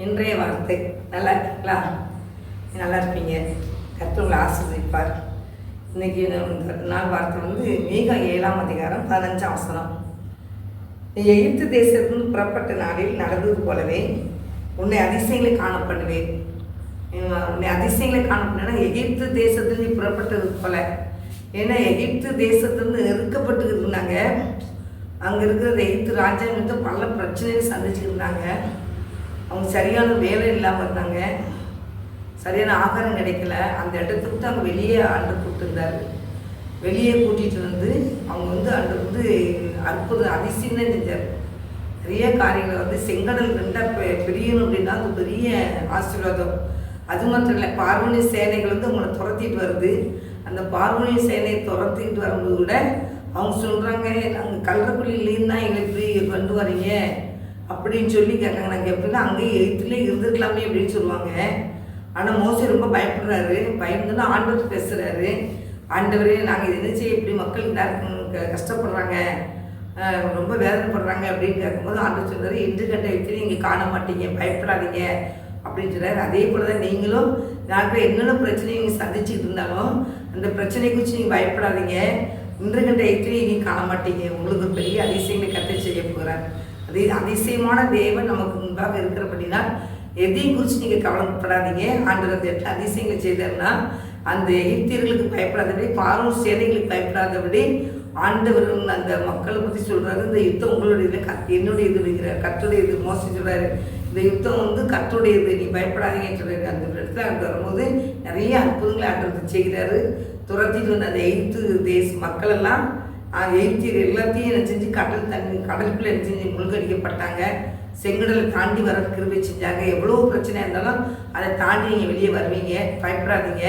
இன்றைய வார்த்தை. நல்லா இருக்கீங்களா? நல்லா இருப்பீங்க. கற்றுங்களை ஆசிர்வதிப்பார். இன்னைக்கு நாள் வார்த்தை வந்து மீக ஏழாம் அதிகாரம் பதினஞ்சாம் அவசரம் நீ எகிப்து தேசத்திலிருந்து புறப்பட்ட நாளில் நடந்தது போலவே உன்னை அதிசயங்களை காணப்படுவேன். உன்னை அதிசயங்களை காணப்படுனா எகிப்து தேசத்தில் நீ புறப்பட்டது போல. ஏன்னா எகிப்து தேசத்திலிருந்து நெருக்கப்பட்டு இருந்தாங்க அங்கே இருக்கிற எகிப்து ராஜாங்கிட்ட பல பிரச்சனைகள் சந்திச்சுருந்தாங்க. அவங்க சரியான வேலை இல்லாமல் இருந்தாங்க. சரியான ஆகாரம் கிடைக்கல. அந்த இடத்துக்கு விட்டு அவங்க வெளியே ஆண்டு கூப்பிட்டுருந்தாரு வெளியே கூட்டிகிட்டு வந்து அவங்க வந்து அன்று வந்து அற்புத அதிசயம் செஞ்சார் நிறைய காரியங்களை வந்து செங்கடல் ரெண்டாக பிரியணும் அப்படின்னா அது பெரிய ஆசீர்வாதம். அது மாத்திரம் இல்லை பார்வணி சேனைகள் வந்து அவங்கள துரத்திட்டு வருது. அந்த பார்வணி சேனையை துரத்திட்டு வரும்போது கூட அவங்க சொல்கிறாங்க நாங்கள் கல்லக்குழியிலேருந்து தான் எங்களை கொண்டு வரீங்க. அப்படின்னு சொல்லி கேட்டாங்க. நாங்கள் எப்படின்னா அங்கேயே எயித்துலேயே இருந்துருக்கலாமே அப்படின்னு சொல்லுவாங்க. ஆனால் மோசி ரொம்ப பயப்படுறாரு. பயந்துன்னு ஆண்டவர் பேசுகிறாரு ஆண்டவரே நாங்கள் என்ன செய்ய இப்படி மக்கள் இந்த கஷ்டப்படுறாங்க. ரொம்ப வேதனைப்படுறாங்க அப்படின்னு கேட்கும்போது ஆண்டவர் சொல்கிறாரு இன்று கட்ட எழுத்து நீங்கள் காண மாட்டீங்க. பயப்படாதீங்க. அப்படின்னு சொல்கிறாரு அதே போல தான் நீங்களும் நாட்டில் என்னென்ன பிரச்சனையும் நீங்கள் சந்திச்சுட்டு இருந்தாலும் அந்த பிரச்சனை குறித்து நீங்கள் பயப்படாதீங்க. இன்று கண்ட எழுத்து நீங்கள் காண மாட்டீங்க. உங்களுக்கு ஒரு பெரிய அதிசயங்களை கத்தை செய்ய போகிறார் அதே அதிசயமான தேவன் நமக்கு முன்பாக இருக்கிறபடினா எதையும் குறித்து நீங்கள் கவலைப்படாதீங்க. ஆண்டவர் அந்த எட்டு அதிசயங்கள் செய்தார்னா அந்த எகிப்தியர்களுக்கு பயப்படாதபடி பார்வன் சேனைகளுக்கு பயப்படாதபடி ஆண்டவர்கள் அந்த மக்களை பற்றி சொல்கிறாரு இந்த யுத்தம் உங்களுடையது கத் என்னுடைய இது இருக்கிறார் கத்துடையது மோசம் சொல்கிறாரு இந்த யுத்தம் வந்து கத்துடையது நீ பயப்படாதீங்கன்னு சொல்கிறாரு அந்த இடத்துல அங்கே வரும்போது நிறைய அற்புதங்களை ஆண்டவர் செய்கிறாரு. துரத்திட்டு வந்த அந்த எய்த்து தேச மக்களெல்லாம் எல்லாம் எல்லாத்தையும் என்ன செஞ்சு கடல் தண்ணி கடலுக்குள்ளே என்ன செஞ்சு மூழ்கடிக்கப்பட்டாங்க. செங்கடலை தாண்டி வர கிருபை செஞ்சாங்க. எவ்வளோ பிரச்சனை இருந்தாலும் அதை தாண்டி நீங்கள் வெளியே வருவீங்க. பயப்படாதீங்க.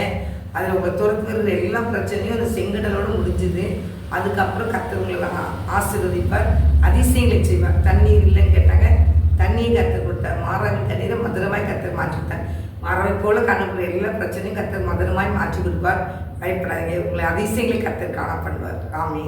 அதில் உங்கள் துரத்துக்கிற எல்லா பிரச்சனையும் அந்த செங்கடலோடு முடிஞ்சுது. அதுக்கப்புறம் கத்தவங்களை ஆசீர்வதிப்பார். அதிசயங்களை செய்வார். தண்ணீர் இல்லைன்னு கேட்டாங்க. தண்ணியை கற்று கொடுத்தார். மாறாவி தண்ணீரை மதுரமாய் கத்தர் மாற்றிட்டார் மாறாவை போல கண்ணுக்குள்ள எல்லா பிரச்சனையும் கத்தர் மதுரமாய் மாற்றி கொடுப்பார். பயப்படாதீங்க. உங்களை அதிசயங்களை கத்தர் காணப்படுவார் ஆமே